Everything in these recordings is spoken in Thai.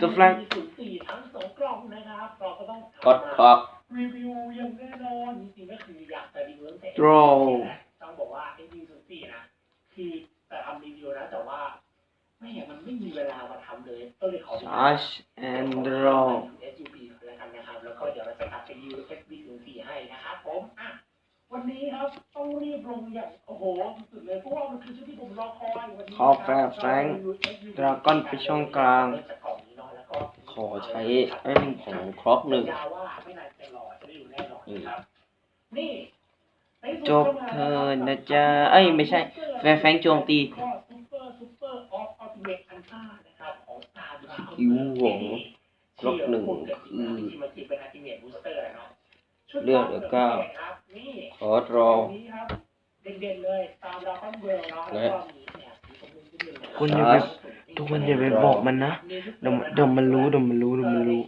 The flag ศูนย์สี่ทั้งสองกล่องนะครับเราก็ต้องกดคอก รีวิวอย่างแน่นอนจริงๆก็คืออยากจะรีวิวตั้งแต่ Draw ต้องบอกว่าไอ้รีวิวศูนย์สี่นะคือแต่ทำรีวิวนะแต่ว่าไม่เห็นมันไม่มีเวลามาทำเลยก็เลยขอ Charge and draw SUP แล้วกันนะครับแล้วก็เดี๋ยวเราจะตัดไป USB 0 4ให้นะครับผมอะวันนี้ครับต้องรีบลงอย่างโอ้โหสุดเลยเพราะว่ามันคือชุดที่ผมรอคอยวันนี้ขอแฟร์แฟรงค์ Dragon ไปช่องกลางขอใช้ไอ้นี่ของครอกหนึ่งยาวว่าไม่ นานจะรอจะได้อยู่แน่นอนนะครับนี่จบเธอนะจ๊ะเอ้ยไม่ใช่ แฟร์แฟรงค์โจมตีซุปเปอร์ซุปเปอร์ออฟอัลติเมทอันต้านะครับของสตาร์ดราคิวของครอกหนึ่งคือที่มันเป็นอัลติเมทบูสเตอร์เนาะเลือกเดี๋ยวก้าวนี่ขอรอนี้ครับเด่นๆเลยตามดาวคอนเวิร์เนาะแล้วก็มีเนี่ยสีชมพูนิดนึงนะคุณอย่าไป ทุกคนอย่าไปบอกมันนะเดี๋ยวเดี๋ยวมันรู้เดี๋ยวมันรู้เดี๋ยวมันรู้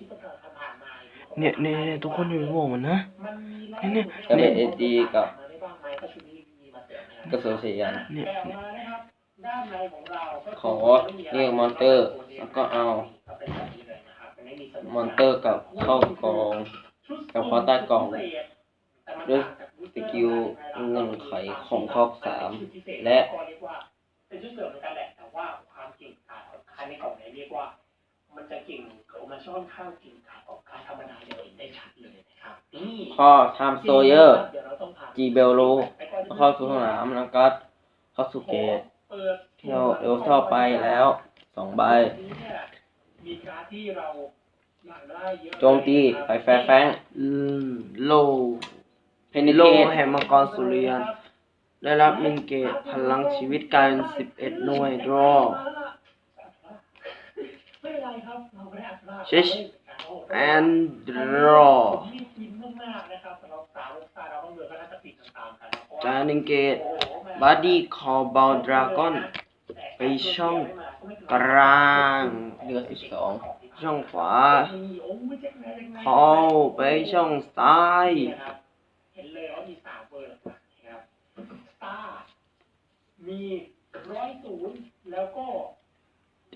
เนี่ยเนี่ยเนี่ยทุกคนอย่าไปบอกมันนะเนี่ยจะเป็นเอดีกับกระสุนสีอันเนี่ยขอเรียกมอนเตอร์ แล้วก็เอา มอนเตอร์กับเข้ากอง กับเข้าใต้กล่องด้วยสกิลเงินไขของครอบสามและ มันช่อนข้างเก่งกาจของคาธรรมดาเนี่ยเห็นได้ชัดเลยนะครับนี่ข้อไทม์โซเยอร์จีเบลโลเข้าสู่สนามแล้วก็เข้าสู่เกตเที่ยวเอลเข้าไปแล้วสองใบมีการดที่เราอยากได้เยอะโจมตีไปแฟร์แฟงอืมโลเพนิโลเกตแห่งมังกรสุริยัน ได้รับหนึ่งเกตพลังชีวิตกลายเป็นสิบเอ็ดหน่วย draw ไม่เป็นไรครับเราไม่ได้อั ดลา Shish and draw รีบกินมากๆนะครับสำหรับสาวสาวเราต้องเดือก็น่าจะปิดตามๆกันนะเพราะว่าจานิงเกตบัดดี้คอร์บอลดราก้อนไปช่องกลางเดือสิบสองช่องขวาเข้าไปช่องซ้ายเห็นเลยว่ามีสามเบอร์นะครับสตาร์มีร้อยศูนย์แล้วก็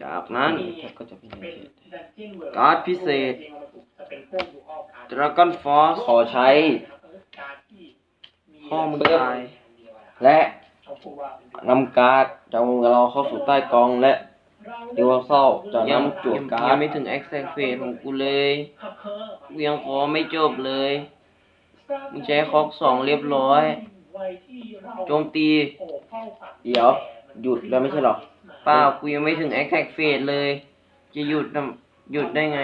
จากนั้นก็จะเป็นเป็นดันเจี้ยนเวิร์การ์ดพิเศษจะเป็นพวกดูออการ์ด Dragon Force ขอใช้การ์ดที่มีพ่อมึงตายและเขาพูดว่าเป็นนำการ์ดจากมือเราเข้าสู่ใต้กองและดิวเซลจากยังนั้นจั่วยังการ์ยัดงไม่ถึง exact phase ของกูเลยกูยังขอไม่จบเลยมึงใช้คอกสองเรียบร้อย โจมตี เดี๋ยว หยุดแล้วไม่ใช่หรอ เปล่ากูยังไม่ถึง exact phase เลย จะหยุดทำหยุดได้ไง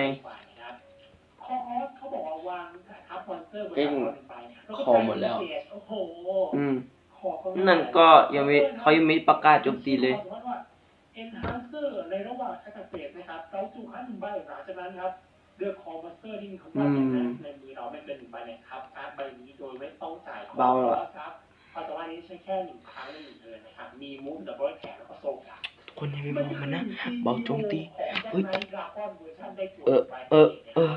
เขาบอกว่าวางทับมอนสเตอร์เอ้ยคอหมดแล้วโอ้โหอืมขอเขานั่นก็ยังไม่เขายังไม่ประกาศโจมตีเลย เอ็นฮานเซอร์ในระหว่างแอคเฟสนะครับเราจูคันหนึ่งใบหลังจากนั้นครับเลือกคอมอนสเตอร์ที่มีคำว่าอืมในมือเราไม่เกินหนึ่งใบเนี่ยครับการ์ดใบนี้โดยไม่ต้องจ่ายเบาเหรอครับความสามารถนี้ใช้แค่หนึ่งครั้งในหนึ่งเทิร์นนะครับ มีมูฟดับเบิลแขนแล้วก็โซ่กา คนยังไม่บอกมันนะเบาโจมตีเฮ้ยเอเออเออเออ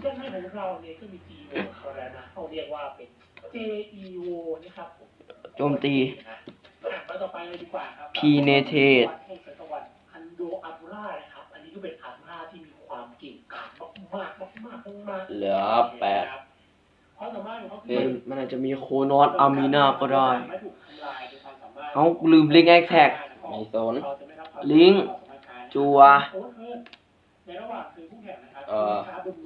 เรื่องให้ของเราเนี่ยก็มี G โวเขาแล้วนะเขาเรียกว่าเป็น J E O นะครับผมโจมตีอะมาต่อไปเลยดีกว่าครับพีเนเทศวัดแห่งจักรวรรดิอันโดอาบูรานะครับอันนี้ก็เป็นอาบูราที่มีความเก่งกาจมากๆมากๆมากๆเหลือแปดความสามารถของเขาเฮ้คืยอมันอาจจะมีโคนอสอามีนาก็ได้ เอาลืมลิงแอคแท็กไม่สนลิงก์จัวในระหว่างคือผู้แข่งนะครับเอ่อ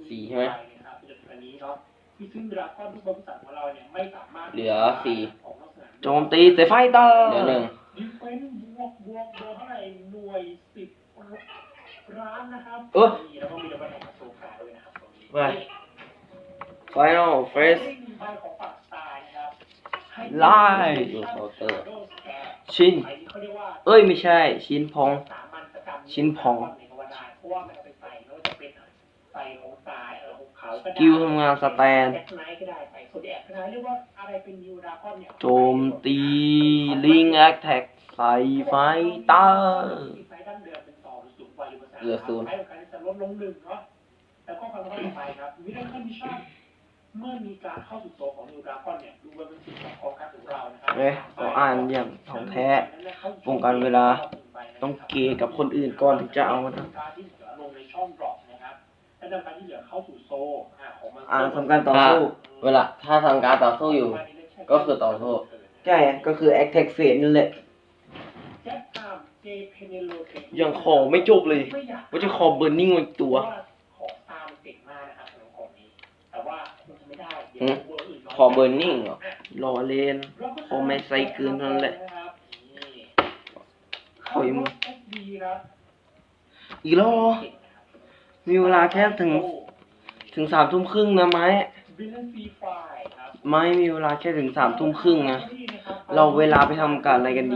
สี่ใช่ไหมนะครับเป็นอันนี้เนาะที่ซึ่งดราก้อนทุกบริษัทของเราเนี่ยไม่สามารถเหลือสี่ของนอกสนามโจมตีเซฟไฟเตอร์เหลือหนึ่งดิเฟนบวกบวกบวกเท่าไหร่หน่วยสิบร้านนะครับเออนี่แล้วก็มีดับเบิลแข่งกับโซฟาด้วยนะครับตรงนี้ไป Final Phase ใชินอันนี้เขาเรียกว่าเอ้ยไม่ใช่ ชินพองสามัญประจำชิ้นพองเพราะว่ามันเอาไปใส่ไม่ว่าจะเป็นใส่ของสายเออของเขาก็ได้กิวทำงานสแตนแบ็คไนท์ก็ได้ใส่โซเดียมก็ได้เรียกว่าอะไรเป็นยูดราก้อนเนี่ยโจมตี ลิงแอคแท็กใส่ไฟเตอร์ไฟดั้งเดิมเป็นต่อหรือสูงกว่าหรือภาษาเหลือศูนย์ใช้ของการจะลดลงหนึ่งเนาะแล้วก็ความสามารถต่อไปครับวิธีคอนดิชั่น เมื่อมีการเข้าสู่ตัวของนิวดราก้อนเนี่ยดูว่าเป็นสิ่งของของการของเรานะครัเอ้ยขออ่านอย่างของแท้ป้องกันเวลาต้องเกย์กับคนอื่นก่อนถึงจะเอานะการที่เหลือลงในช่องดรอปนะครับและนำการที่เหลือเข้าสู่โซอ่าของมันอ่านทำการต่อสู้ เวลาถ้าทำการต่อสู้อยู่ ก็คือต่อสู้ใช่ก็คือ attack phase นั่นแหละแจ็คอาร์มเจเพเนโลเทยังขอไม่จบเลยไม่อยากว่าจะขอเบิร์นนิ่งไว้อีกตัว จะไม่ได้เดี๋ยวหืมเวอร์อื่นน้ยขอเบิร์นนิ่งเหรอรอเลนพอไม่ใส่เกินเท่านั้นแหละขอยมดีครับอีกแล้วเหรอมีเวลาแค่ถึง ถึงสามทุ่มครึ่งนะไม้บิลเลนฟรีไฟล์ครับไม้มีเวลาแค่ถึงสามทุ่มครึ่งนะ เราเวลาไปทำการอะไรกันดี